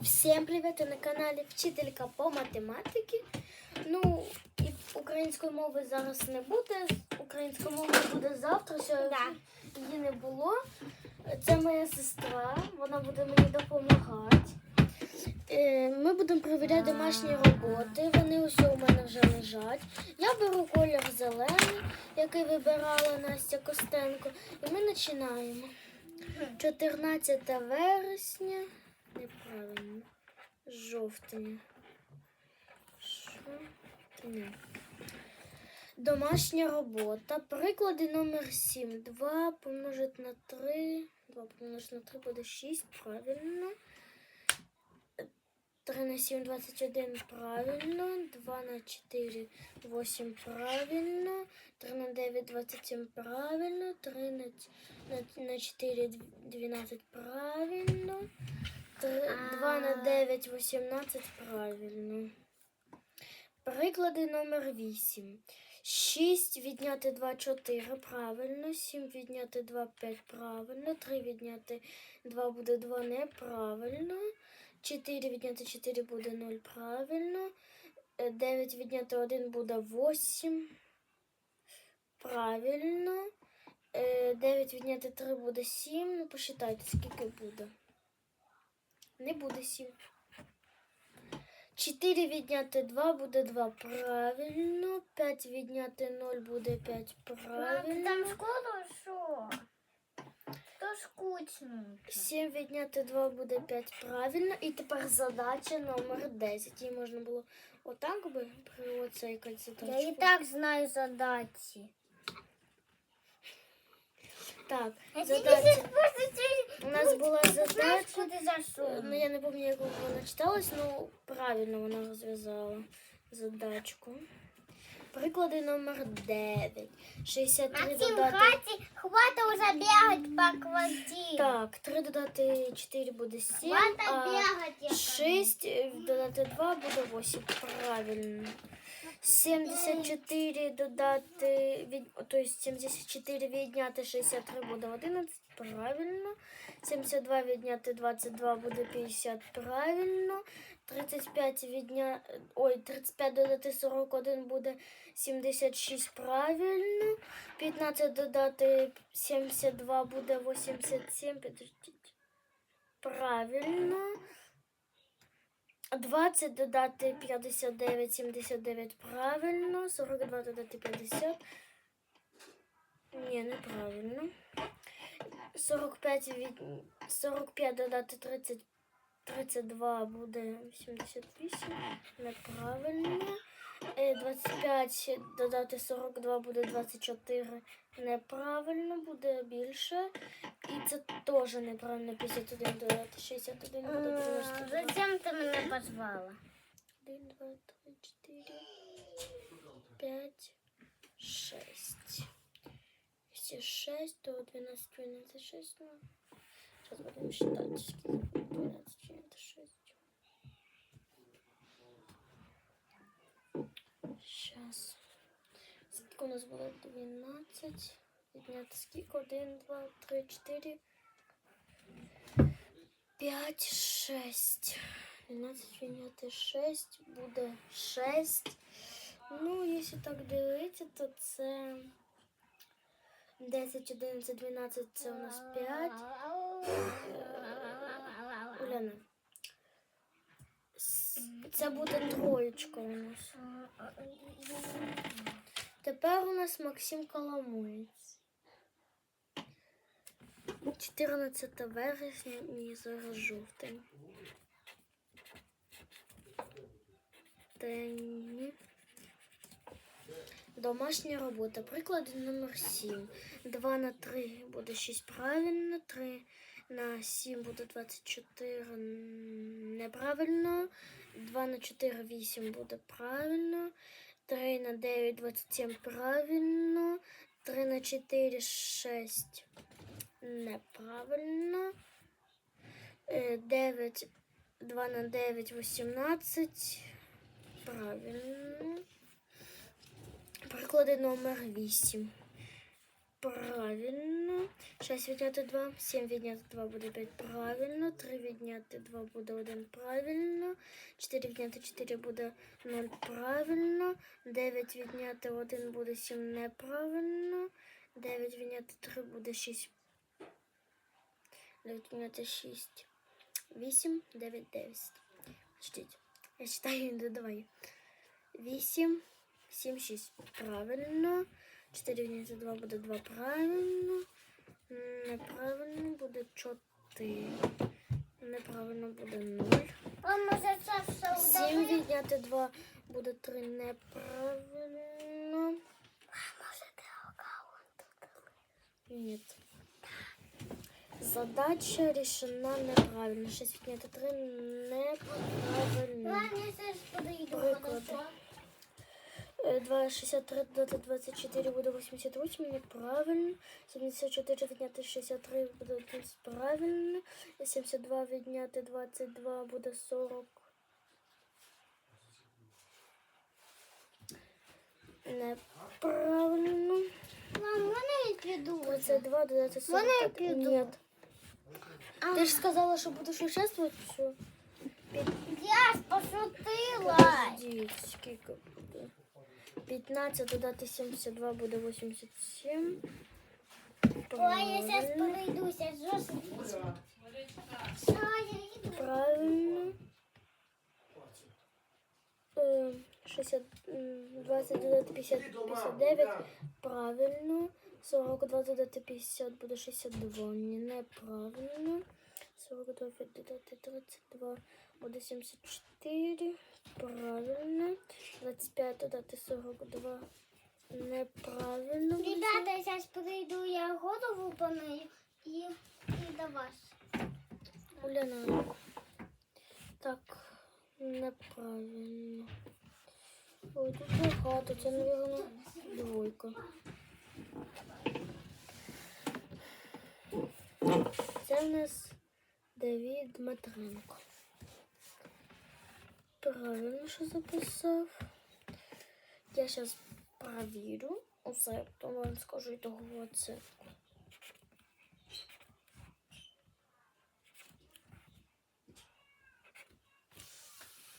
Всем привет! На каналі Вчителька по математиці. Ну, і української мови зараз не буде. Українська мова буде завтра, сьогодні її не було. Це моя сестра, вона буде мені допомагати. Е, Ми будемо перевіряти домашні роботи. Вони усі у мене вже лежать. Я беру колір зелений, який вибирала Настя Костенко. І ми починаємо. 14 вересня. Неправильно. Жовтня. Жовтня. Домашня робота. Приклади номер 7. 2 помножити на 3. 2 помножити на 3 буде 6. Правильно. 3 на 7, 21 правильно. 2 на 4, 8 правильно. 3 на 9, 27 правильно. 3 на, на, на 4, 12 правильно. 3, 2 на 9, 18 правильно. Приклади номер 8. 6 відняти 2, 4 правильно. 7 відняти 2, 5 правильно. 3 відняти 2 буде 2 неправильно. 4 відняти 4 буде 0 правильно. 9 відняти 1 буде 8. Правильно. 9 відняти 3 буде 7. Ну, посчитайте, скільки буде. Не буде 7. 4 відняти 2 буде 2 правильно. 5 відняти 0 буде 5 правильно. Там школа що? То скучно. 7 відняти 2 буде 5 правильно. І тепер задача номер 10. Її можна було отак би при оцей кальциточку. Я і так знаю задачі. Так, задача. У нас була задача. Ну, я не пам'ятаю, як вона читалась, ну правильно вона розв'язала задачку. Приклади номер 9. 63 Максим, додати. хватит, хватит уже бегать по квартире. Так, 3 додати 4 буде 7. Хватит А бегать. я 6 додати 2 буде 8. Правильно. 74 додати, від, тобто 74 відняти 63 буде 11. Правильно. 72 відняти 22 буде 50. Правильно. 35 відня... Ой, 35 додати 41 буде 76. Правильно. 15 додати 72 буде 87. Підождіть. Правильно. 20 додати 59, 79 правильно. 42 додати 50. Ні, неправильно. 45 від 45 додати 30, 32 буде 78. Неправильно. Е, 25 додати 42 буде 24. Неправильно буде більше. І це теж неправильно. 51 додати 61 буде М, 92. Зачем ты меня позвала? 1, 2, 3, 4, 5, 6. Если 6, то 12, 12, 6. Ну, сейчас будем считать. сколько 12, 12, 6. Сейчас. Сколько у нас было? 12. Відняти скільки? 1, 2, 3, 4, 5, 6. 12 відняти 6 буде 6. Ну, якщо так дивитися, то це 10, 11, 12 це у нас 5. Уляна. Це буде троєчка у нас. Тепер у нас Максим Коломоєць. 14 вересня і зараз жовтень. День. Домашня робота. Приклад номер 7. 2 на 3 буде 6 правильно. 3 на 7 буде 24 неправильно. 2 на 4 8 буде правильно. 3 на 9 27 правильно. 3 на 4 6 неправильно. 9 2 на 9 18 правильно. Приклади номер 8. Правильно. 6 відняти 2. 7 відняти 2 буде 5 правильно. 3 відняти 2 буде 1 правильно. 4 відняти 4 буде 0 правильно. 9 відняти 1 буде 7 неправильно. 9 відняти 3 буде 6. 9 відняти 6. 8, 9, 9. Чтіть. Я читаю, не додавай. 8, 7, 6. Правильно. 4 відняти 2 буде 2 правильно буде 4. Неправильно буде 0. 7 відняти 2 буде 3. Неправильно. А може ти аккаунт Ні. Задача рішена неправильно. 6 відняти 3 неправильно. Приклад. 2,63 додати 24 буде 88, неправильно. 74 відняти 63 буде 15, правильно. 72 відняти 22 буде 40. Неправильно. Мам, вони підуть. 32 додати 40. Вони так, підуть. Ні. А. Ти ж сказала, що будеш участвувати. Все. Я ж пошутила. Подожди, скільки буде. 15 додати 72 буде 87. Ой, я зараз подойдуся. Жорстко. Правильно. Е, 60, м, 20 додати 50, 59. Правильно. 42 додати 50 буде 62. Ні, неправильно. 42 додати 32 буде 74. Правильно. 25 додати 42. Неправильно. Ребята, я зараз подойду, я голову помию і, і до вас. Уляна. Так, неправильно. Ой, тут багато, це, мабуть, двойка. Це в нас Давід Дмитренко. Правильно, що записав. Я зараз перевірю усе, то вам скажу і того оцінку.